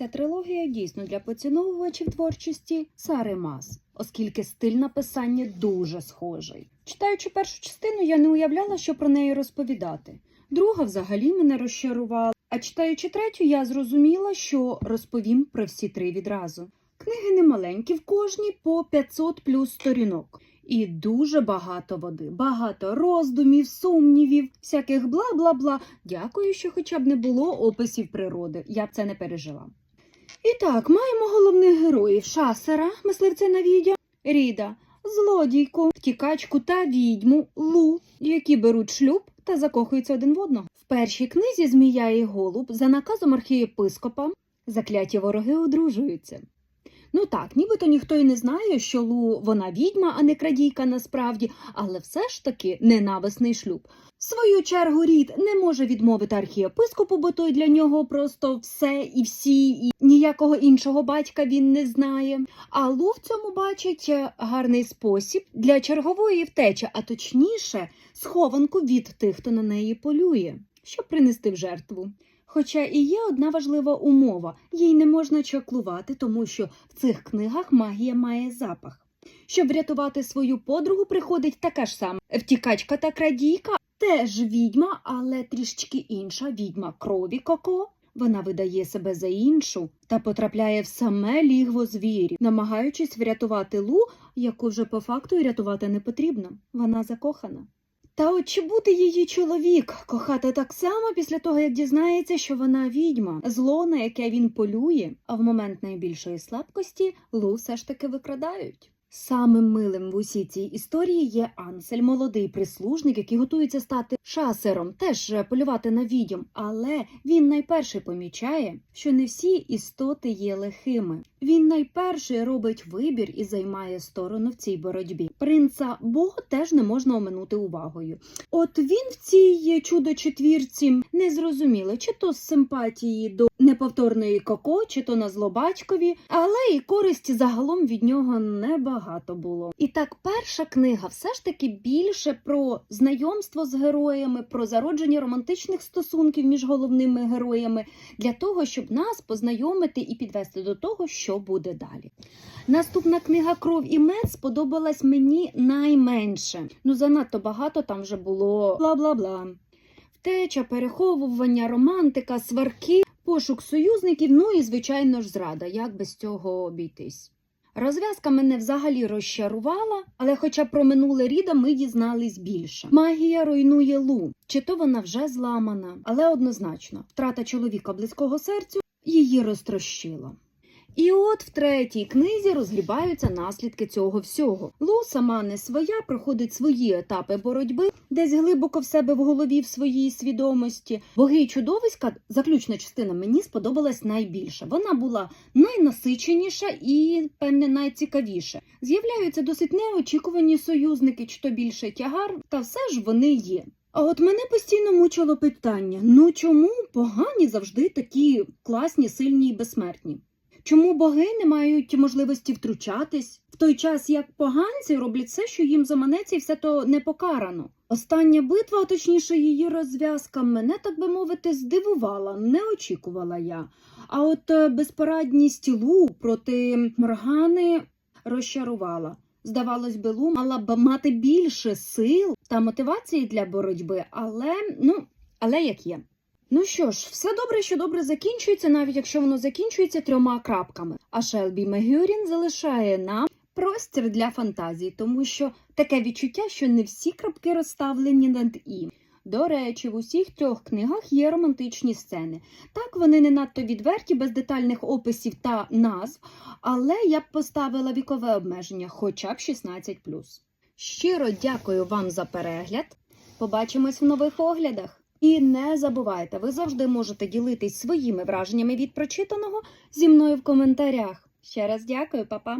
Ця трилогія дійсно для поціновувачів творчості Сари Мас, оскільки стиль написання дуже схожий. Читаючи першу частину, я не уявляла, що про неї розповідати. Друга взагалі мене розчарувала. А читаючи третю, я зрозуміла, що розповім про всі три відразу. Книги немаленькі, в кожній по 500 плюс сторінок. І дуже багато води, багато роздумів, сумнівів, всяких бла-бла-бла. Дякую, що хоча б не було описів природи. Я б це не пережила. І так, маємо головних героїв шасера, мисливця на відьом, Ріда, злодійку, втікачку та відьму Лу, які беруть шлюб та закохуються один в одного. В першій книзі Змія і Голуб за наказом архієпископа закляті вороги одружуються. Ну так, нібито ніхто і не знає, що Лу вона відьма, а не крадійка насправді, але все ж таки ненависний шлюб. В свою чергу Рід не може відмовити архієпископу, бо той для нього просто все і всі, і ніякого іншого батька він не знає. А Лу в цьому бачить е, гарний спосіб для чергової втечі, а точніше, схованку від тих, хто на неї полює, щоб принести в жертву. Хоча і є одна важлива умова: їй не можна чаклувати, тому що в цих книгах магія має запах. Щоб врятувати свою подругу, приходить така ж сама втікачка та крадійка, теж відьма, але трішечки інша відьма крові Коко. Вона видає себе за іншу та потрапляє в саме лігво звірів, намагаючись врятувати Лу, яку вже по факту рятувати не потрібно. Вона закохана. Та от чи буде її чоловік кохати так само після того, як дізнається, що вона відьма, зло, на яке він полює, а в момент найбільшої слабкості Лу все ж таки викрадають. Самим милим в усій цій історії є Ансель, молодий прислужник, який готується стати шасером, теж е, полювати на відьом, але він найперший помічає, що не всі істоти є лихими. Він найперший робить вибір і займає сторону в цій боротьбі. Принца Бога теж не можна оминути увагою. От він в цій чудо четвірці не зрозуміло, чи то з симпатії до неповторної коко, чи то на зло батькові, але і користі загалом від нього небагато було. І так, перша книга все ж таки більше про знайомство з героями, про зародження романтичних стосунків між головними героями, для того, щоб нас познайомити і підвести до того, що буде далі. Наступна книга Кров і мед сподобалась мені найменше. Ну, занадто багато там вже було бла-бла-бла. Втеча, переховування, романтика, сварки, пошук союзників, ну і, звичайно ж, зрада. Як без цього обійтись? Розв'язка мене взагалі розчарувала, але хоча про минуле Ріда ми дізнались більше. Магія руйнує Лу, чи то вона вже зламана, але однозначно, втрата чоловіка близького серцю її розтрощила. І от в третій книзі розгрібаються наслідки цього всього. Лу сама не своя, проходить свої етапи боротьби, десь глибоко в себе в голові в своїй свідомості. Боги й чудовиська, заключна частина мені сподобалась найбільше. Вона була найнасиченіша і, певне, найцікавіша. З'являються досить неочікувані союзники, чи то більше тягар, та все ж вони є. А от мене постійно мучило питання: ну чому погані завжди такі класні, сильні і безсмертні? Чому боги не мають можливості втручатись в той час, як поганці роблять все, що їм заманеться, і все то не покарано? Остання битва, а точніше її розв'язка, мене, так би мовити, здивувала, не очікувала я. А от е, безпорадність Лу проти Моргани розчарувала. Здавалось би, Лу мала б мати більше сил та мотивації для боротьби, але ну, але як є. Ну що ж, все добре, що добре закінчується, навіть якщо воно закінчується трьома крапками. А Шелбі Мегюрін залишає нам простір для фантазії, тому що таке відчуття, що не всі крапки розставлені над і. До речі, в усіх трьох книгах є романтичні сцени. Так, вони не надто відверті, без детальних описів та назв, але я б поставила вікове обмеження, хоча б 16. Щиро дякую вам за перегляд. Побачимось в нових оглядах. І не забувайте, ви завжди можете ділитись своїми враженнями від прочитаного зі мною в коментарях. Ще раз дякую, па-па!